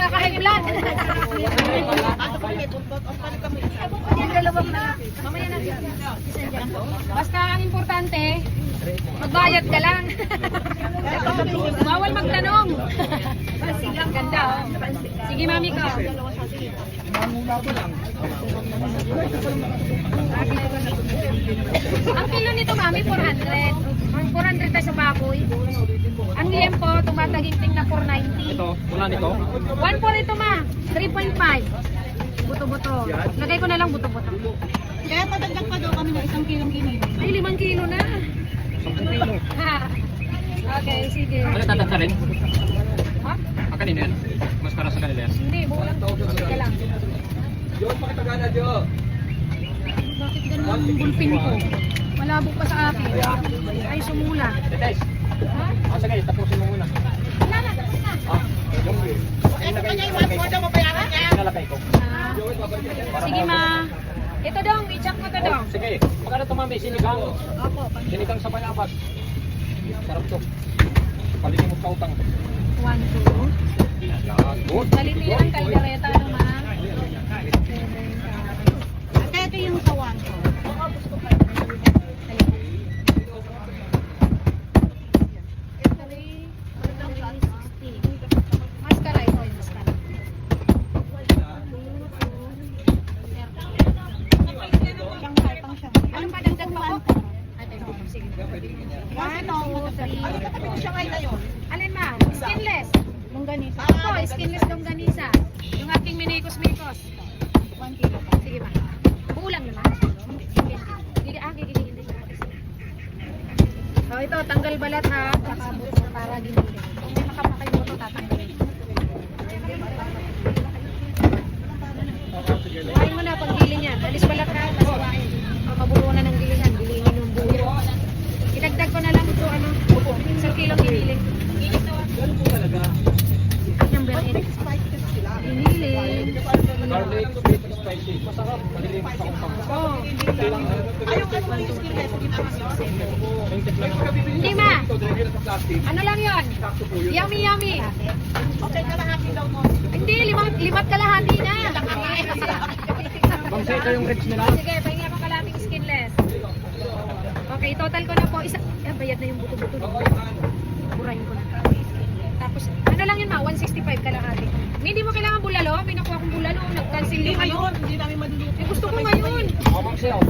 nakaka-high blood. Yung dalawang na. Mamaya na. Basta ang importante, magbayad ka lang. Bawal magtanong. Ang ganda. oh. Sige, mami ko. Ang kilo nito, mami, 400. 400 tayo sa baboy. Ang liempo, tumataginting na 490. Ito, wala nito. 1 ito, ma. 3.5. Buto-buto. Lagay ko na lang buto-buto. Kaya padagdag pa daw kami ng isang kilong kinilo. Ay, 5 kilo na. Ha. Okay, sige. Ano tatanda rin? Ha? Ah, kanino yan? Mas para sa kanila yan. Hindi, buo lang. Sige lang. Bakit ganun ang bulpin ko? Malabo pa sa akin. Ay, sumula. Ha? ah, sige, tapusin mo muna. Wala na, tapos na. Ah, yung Ito pa niya yung one daw mabayaran niya. nalagay ko. Ah. Sige, ma. Ito dong, i-check mo Sige, magkano ito mami? Sinigang. Opo, Sinigang sa bayabas. Sarap to. Palitin mo sa utang. 1, 2. Yan, good. Balitiran, kaldereta naman. Ito, tanggal balat ha. Buto para ginili. Kung may makapakay ito, tatanggalin. Kuhain mo na pag gili niyan. Alis balat ha, tapos kuhain. Oh, mabuo na ng gilingan. Gilingin yung buo. Idagdag ko na lang ito, ano, isang kilong ginili. Number 5 Masarap. Malilim pa kung pagkakas. Ayong ano yung skin recipe na Hindi ma. Ano lang yon? Yummy yummy. Okay, kalahati daw mo. Hindi, limang, limat kalahati na. Bang sa'yo yung reds nila. Sige, pahingi ako kalating skinless. Okay, total ko na po. Isa, eh, bayad na yung buto-buto. Burahin ko na. Tapos, ano lang yun ma? 165 kalahati ako, may nakuha kong bulalo, nag-cancel yung. Hindi namin maduluto. Eh, gusto ko ngayon. Ako, Ma'am Shea. Oh.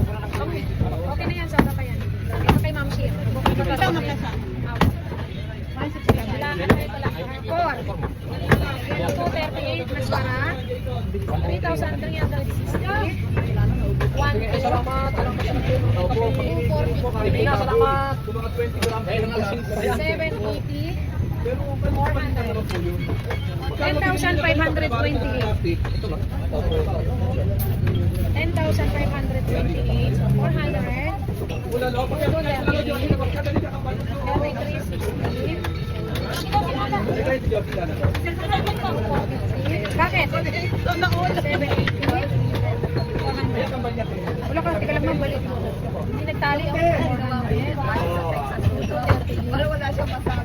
Okay. Na yan, sama ka yan. Ito kay Ma'am Shea. Kasama ka sa. Kailangan ko pala. 4. 38 mas para. 3,000 lang yata. 1. Salamat. Salamat. 4. 4. Salamat. 780. 10,528. Ito lang. 10,528. So, 400. Bakit? Wala ka, tika lang mabalik. Hindi nagtali ako. Wala masabi na. 1.3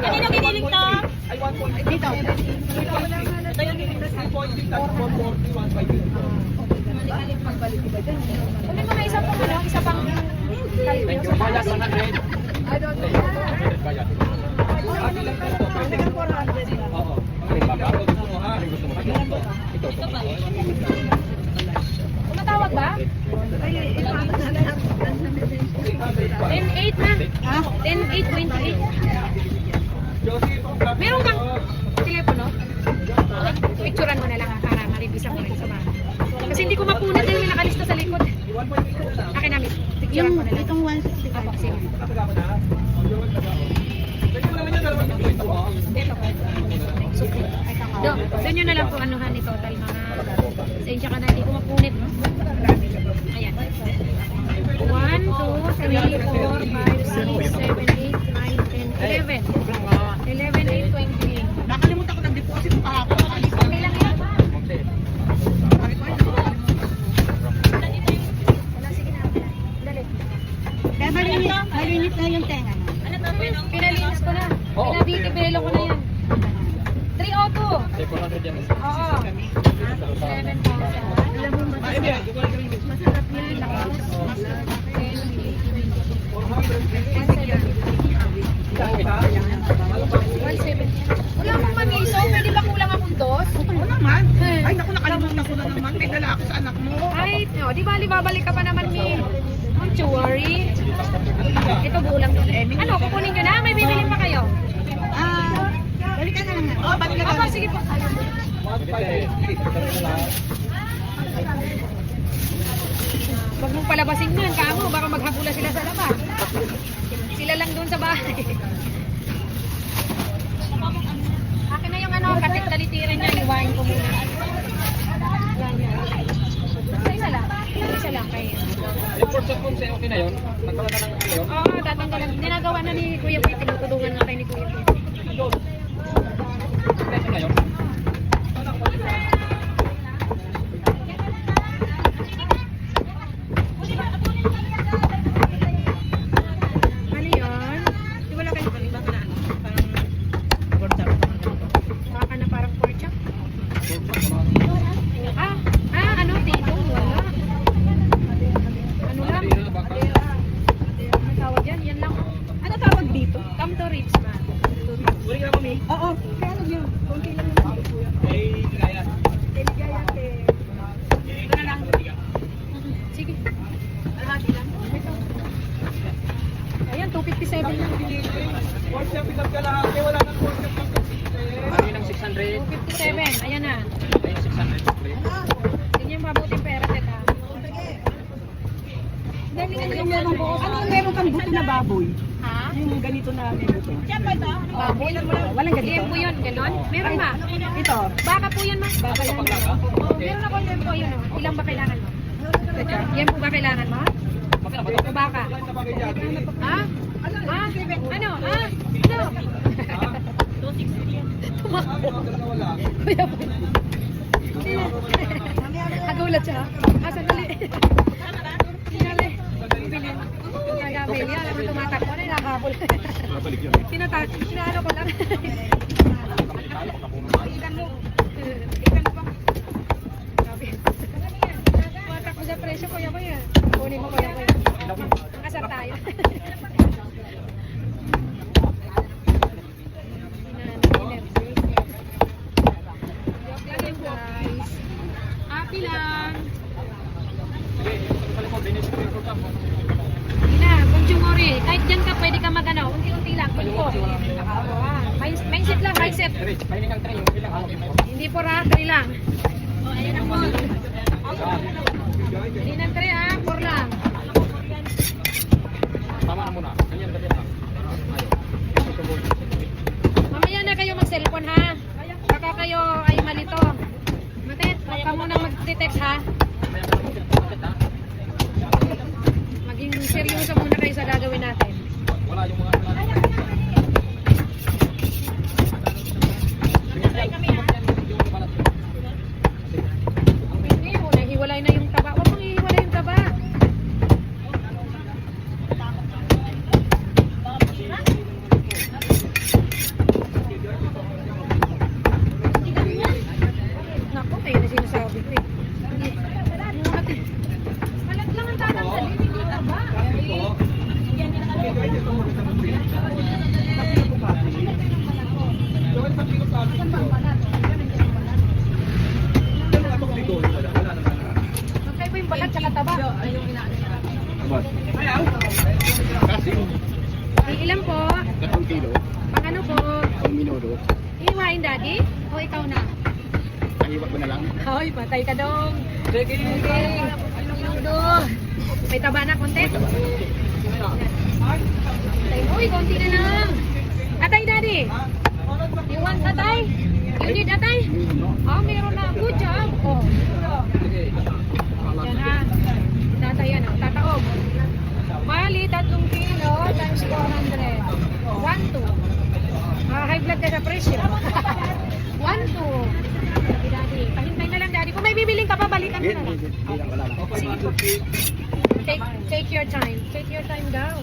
Kanino giniling to? Ay, 1.3. Dito. Ito yung giniling 3.6 at 140, 1.5. Kunin na isa pang ano, isa pang Thank natin. Bayad. Oo. Gusto mo. Ito ba? 10-8 na. Ha? 10-8-28. Meron kang telepono? Picturean mo na lang ha, para maribisan mo rin sa mga. Kasi hindi ko mapunat dahil may nakalista sa likod. Akin namin. Picturean Yung mo na lang. itong 165. Apo, sige. Dito ko. Do, doon nyo na lang po anuhan ni total mga sensya ka na, hindi ko mapunit. Ayan. 1, 2, 3, 4, 5, 6, 7, 8, 9, 10, 11. 11, Huwag mong palabasin yun, kamo. Baka maghapula sila sa labas. Sila lang doon sa bahay. Akin na yung ano, katit talitirin niya. Iwain ko muna. Yan, yan. Isa, lang. Isa lang kayo. Phone sa'yo, okay na yun? Nagkaroon na ng yun? Oo, tatanggalan. Ninagawa na ni Kuya Boy. Tinutulungan na kayo ni Kuya Boy. Peso na yun? Ano yun? Di wala kayo pang ibang na ano? Parang baka na parang pork chop? Ah, ah, ano dito? Wala. Ano lang? Ano tawag yan? Yan lang. Ano tawag dito? Come to ribs ba? Oo. Kaya ano yun? Kunti lang yun. Ito na lang. Sige. Alhati lang. Ito. Ayan, 257 lang. Ano yun ang 600? 257. Ayan na. Ay, 600. Hindi yung mabuting pera, teta. Ano yung meron ko? Ano yung meron kang buto na baboy? Ha? Yung ganito na may buto. Baboy? Walang ganito? Iyan po yun, ganon? Meron ba? Ito. Baka po yun, ma. Baka yan. Oh, meron ako din po yun. oh. Ilang ba kailangan mo? Yan po ba kailangan mo? Ba ito? O baka? Ha? Ha? Ano? Ha? Ano? Tumakbo. Kuya po. Nagulat siya. Ah, sandali. Sinali. Bibili. Nagabili. Alam mo, tumatakbo na, nakakabol. Tinata, sinaano ko lang. Ikan mo. Ikan pa. Grabe. Tumatakbo sa presyo, ko yan. Kunin mo, ko yan. Kasar tayo. Joke lang yun, guys. Happy lang. Ina, kung jumori, kahit dyan ka, pwede ka unti-unti lang. Mind- Mindset lang, mindset. Hindi po ra, three lang. Oh, ayan ang mall. Hindi ng three ah, four lang. Tama na muna. Ganyan, ganyan lang. Mamaya na kayo mag-cellphone ha. Baka kayo ay malito. Matet, huwag ka muna mag-text ha. Ha? Maging seryoso muna kayo sa gagawin natin. Wala yung mga... Ay, ilan po? dalawang kilo, Pang ano po? ang minuto, Iiwain daddy? O ikaw na? nahiwa ko na lang. Hoy, patay ka dong. Sige. Minudo. May taba na konti? Tay, uy, konti na lang. Atay, daddy. You want atay? You need atay? Oh, meron na. Good job. Oh. Yan ha. Tatay yan. Oh. Tataob. Bali, tatlong kilo times 400. 1, 2. Ah, high blood ka sa presyo. 1, 2. Daddy, pahintay na lang, daddy. Kung may bibiling ka pa, balikan mo na lang. Sige po. Take, take your time. Take your time daw.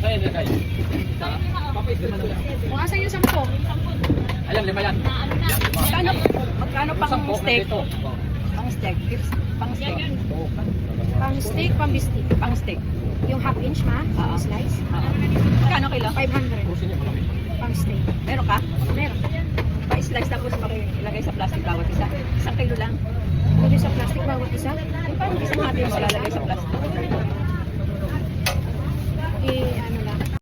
Sa'yo na kayo. Mga sa yung sampo. Alam, lima yan. Magkano, magkano pang steak? Pang steak. Pang steak. Pang steak, pang bistik. Pang steak. Yung half inch ma, uh -huh. slice. Uh -huh. Magkano kilo? 500. Pang steak. Meron ka? Meron. Pa-slice tapos ilagay sa plastic bawat isa. Isang kilo lang. Pwede sa plastic bawat isa? Yung parang isang hati yung malalagay sa plastic. happy